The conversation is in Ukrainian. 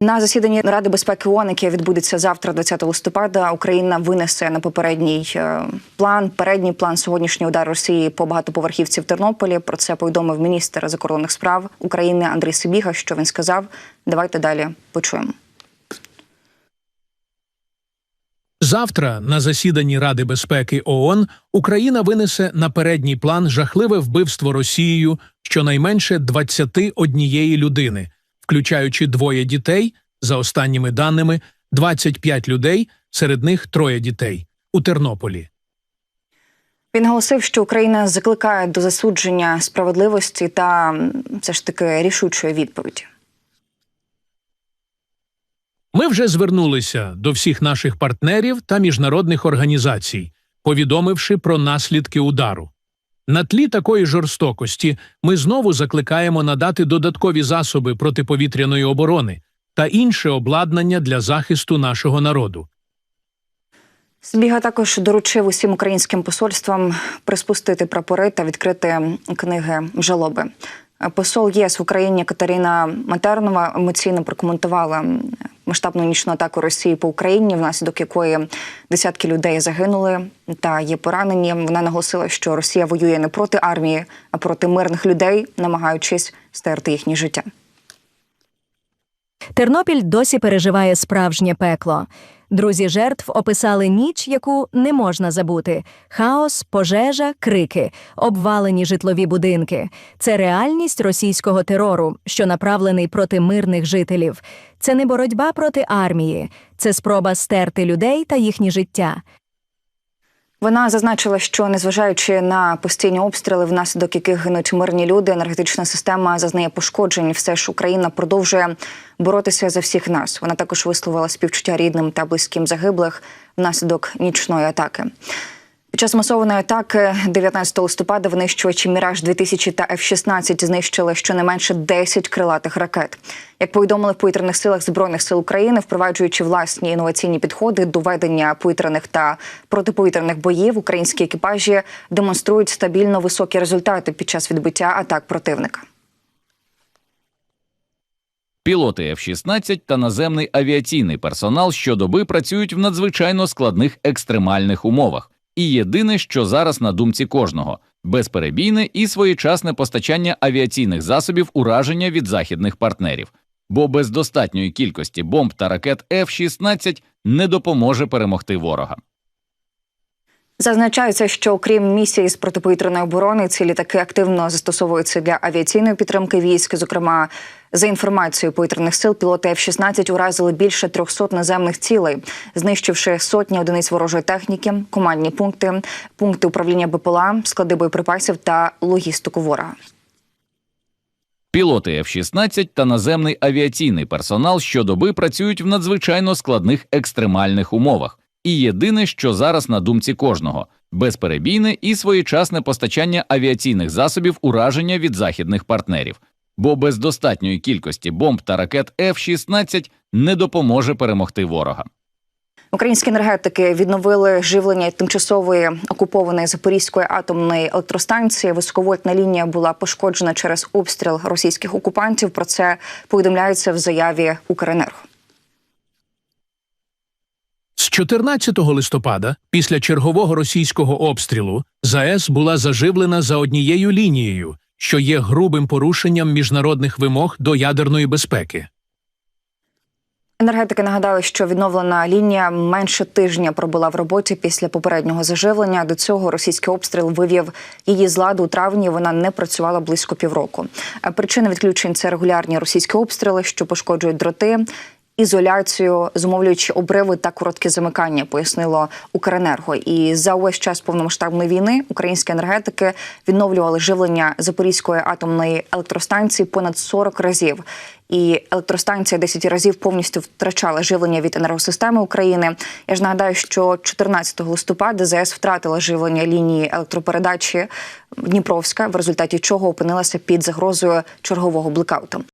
На засіданні Ради безпеки ООН, яке відбудеться завтра, 20 листопада, Україна винесе на попередній е, план, передній план сьогоднішній удар Росії по багатоповерхівці в Тернополі. Про це повідомив міністр закордонних справ України Андрій Сибіга. Що він сказав? Давайте далі почуємо. Завтра на засіданні Ради безпеки ООН Україна винесе на передній план жахливе вбивство Росією щонайменше 21 людини, включаючи двоє дітей, за останніми даними, 25 людей, серед них троє дітей у Тернополі. Він наголосив, що Україна закликає до засудження справедливості та все ж таки рішучої відповіді. Ми вже звернулися до всіх наших партнерів та міжнародних організацій, повідомивши про наслідки удару. На тлі такої жорстокості ми знову закликаємо надати додаткові засоби протиповітряної оборони та інше обладнання для захисту нашого народу. Збіга також доручив усім українським посольствам приспустити прапори та відкрити книги жалоби. Посол ЄС в Україні Катерина Матернова емоційно прокоментувала масштабну нічну атаку Росії по Україні, внаслідок якої десятки людей загинули та є поранені. Вона наголосила, що Росія воює не проти армії, а проти мирних людей, намагаючись стерти їхнє життя. Тернопіль досі переживає справжнє пекло. Друзі жертв описали ніч, яку не можна забути: хаос, пожежа, крики, обвалені житлові будинки. Це реальність російського терору, що направлений проти мирних жителів. Це не боротьба проти армії, це спроба стерти людей та їхні життя. Вона зазначила, що незважаючи на постійні обстріли, внаслідок яких гинуть мирні люди, енергетична система зазнає пошкоджень. Все ж Україна продовжує боротися за всіх нас. Вона також висловила співчуття рідним та близьким загиблих внаслідок нічної атаки. Під час масованої атаки 19 листопада винищувачі Міраж 2000 та F-16 знищили щонайменше 10 крилатих ракет. Як повідомили в повітряних силах збройних сил України, впроваджуючи власні інноваційні підходи до ведення повітряних та протиповітряних боїв, українські екіпажі демонструють стабільно високі результати під час відбиття атак противника. Пілоти F-16 та наземний авіаційний персонал щодоби працюють в надзвичайно складних екстремальних умовах. І єдине, що зараз на думці кожного безперебійне і своєчасне постачання авіаційних засобів ураження від західних партнерів. Бо без достатньої кількості бомб та ракет F-16 не допоможе перемогти ворога. Зазначається, що окрім місії з протиповітряної оборони, ці літаки активно застосовуються для авіаційної підтримки військ. Зокрема, за інформацією повітряних сил, пілоти F-16 уразили більше 300 наземних цілей, знищивши сотні одиниць ворожої техніки, командні пункти, пункти управління БПЛА, склади боєприпасів та логістику ворога. Пілоти F-16 та наземний авіаційний персонал щодоби працюють в надзвичайно складних екстремальних умовах. І єдине, що зараз на думці кожного безперебійне і своєчасне постачання авіаційних засобів ураження від західних партнерів. Бо без достатньої кількості бомб та ракет F-16 не допоможе перемогти ворога. Українські енергетики відновили живлення тимчасової окупованої Запорізької атомної електростанції. Високовольтна лінія була пошкоджена через обстріл російських окупантів. Про це повідомляється в заяві Укренерго. З 14 листопада, після чергового російського обстрілу, ЗАЕС була заживлена за однією лінією, що є грубим порушенням міжнародних вимог до ядерної безпеки. Енергетики нагадали, що відновлена лінія менше тижня пробула в роботі після попереднього заживлення. До цього російський обстріл вивів її з ладу у травні. Вона не працювала близько півроку. Причина відключень це регулярні російські обстріли, що пошкоджують дроти. Ізоляцію, зумовлюючи обриви та короткі замикання, пояснило Укренерго. І за увесь час повномасштабної війни українські енергетики відновлювали живлення Запорізької атомної електростанції понад 40 разів. І електростанція 10 разів повністю втрачала живлення від енергосистеми України. Я ж нагадаю, що 14 листопада ЗС втратила живлення лінії електропередачі Дніпровська, в результаті чого опинилася під загрозою чергового блекауту.